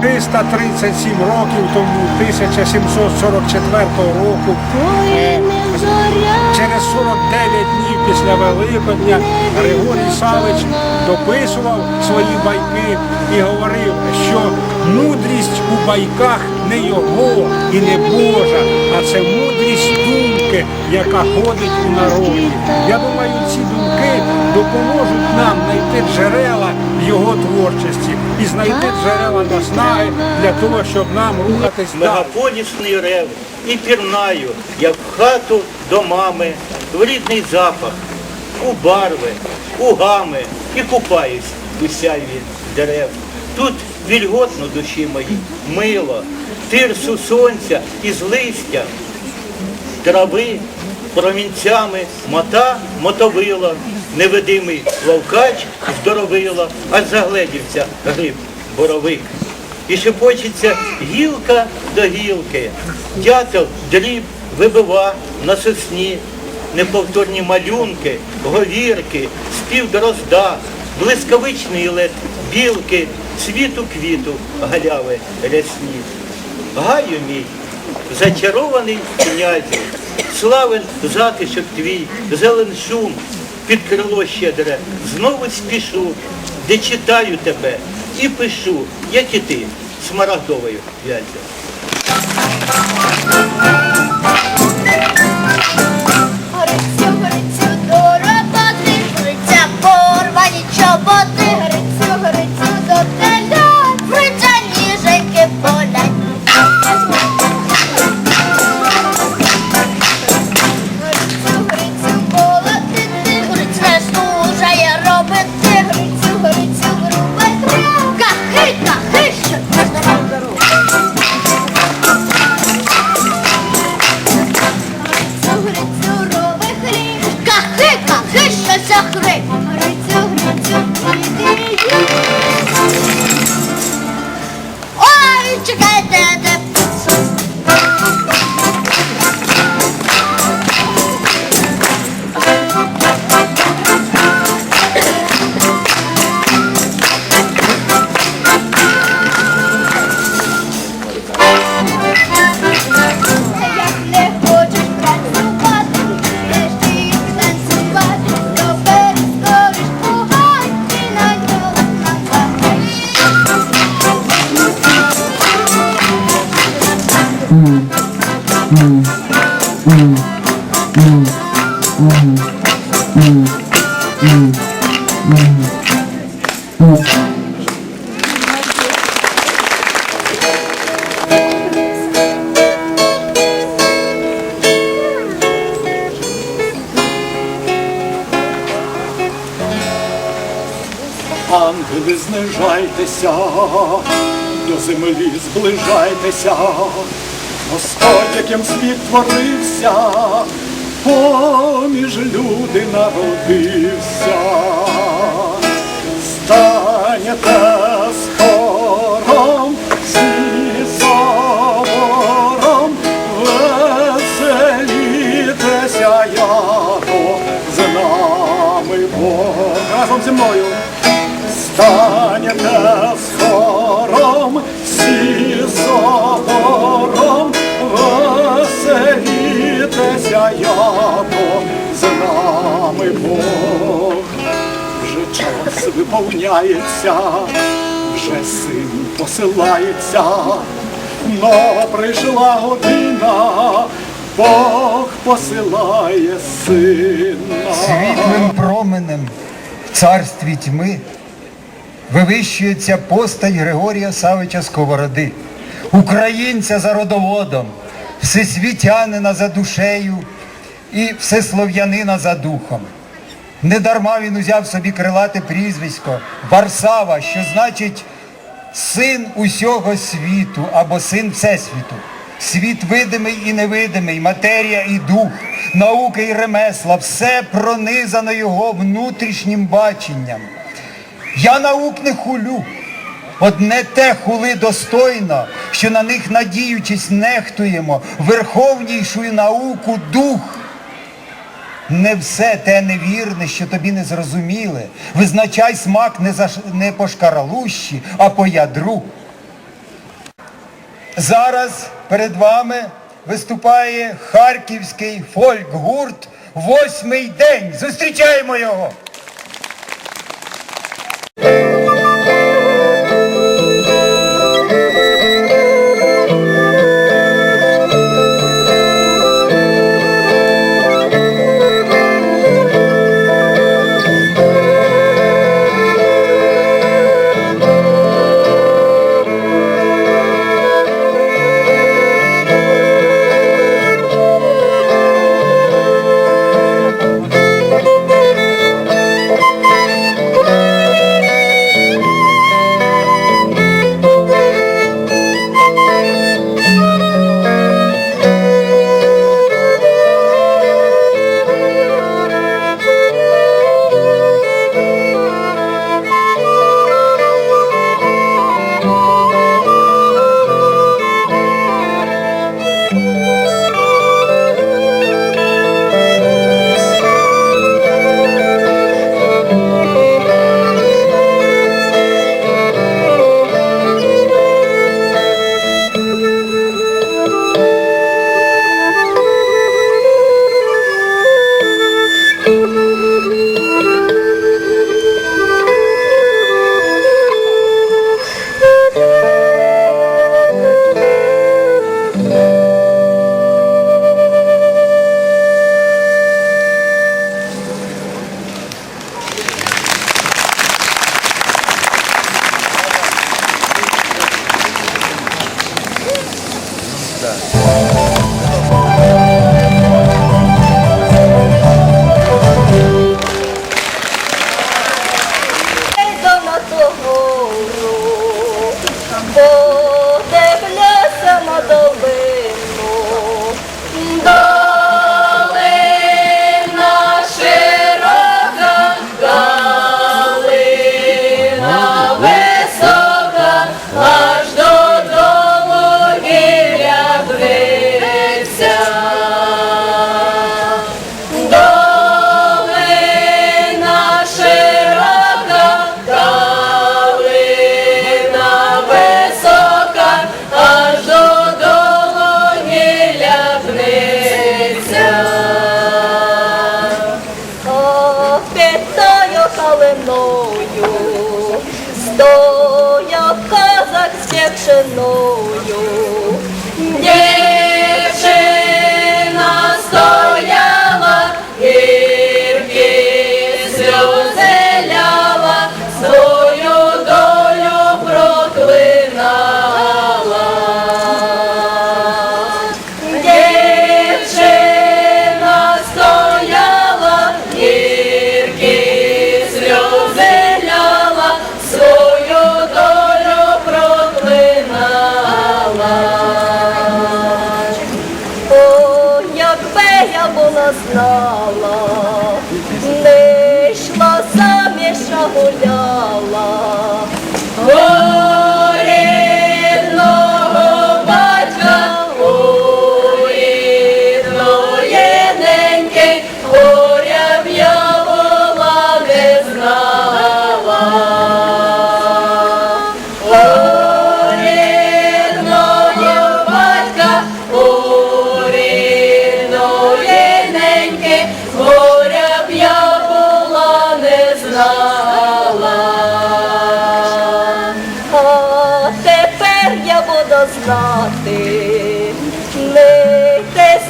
337 років тому, 1744 року, е, через 49 днів після Великодня Григорій Савич дописував свої байки і говорив, що мудрість у байках не його і не Божа, а це мудрість думки, яка ходить у народі. Я думаю, допоможуть нам знайти джерела його творчості і знайти джерела наснаги для того, щоб нам рухатись далі. Мегаполісний рев і пірнаю, як в хату до мами, в рідний запах, у барви, у гами і купаюсь у сяйві дерев. Тут вільготно душі моїй, мило, тирсу сонця із листя, трави, промінцями мота мотовила, невидимий вовкач здоровила, аж загледівся гриб боровик. І шепочеться гілка до гілки, дятел дріб вибива на сосні, неповторні малюнки, говірки, спів дрозда, блискавичний лед білки, світу квіту галяви рясні. Гаю мій, зачарований князю, славен затишок твій, зелен шум, під крило щедре, знову спішу, де читаю тебе і пишу, як і ти, смарагдовою в'язю. До землі зближайтеся, Господь, яким світ творився, поміж люди народився. Станете скором, всі собором, веселітеся, яко з нами Бог. Разом зі мною. Станете час виповняється, вже син посилається, но прийшла година, Бог посилає сина. Світлим променем в царстві тьми вивищується постать Григорія Савича Сковороди, українця за родоводом, всесвітянина за душею і всеслов'янина за духом. Недарма він узяв собі крилате прізвисько Варсава, що значить син усього світу або син Всесвіту. Світ видимий і невидимий, матерія і дух, наука і ремесла, все пронизано його внутрішнім баченням. Я наук не хулю. Одне те хули достойно, що на них надіючись нехтуємо, верховнішою науку дух. Не все те невірне, що тобі не зрозуміле. Визначай смак не, за, не по шкаралущі, а по ядру. Зараз перед вами виступає харківський фольк-гурт «Восьмий день». Зустрічаємо його!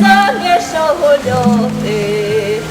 세상의 서울 옆에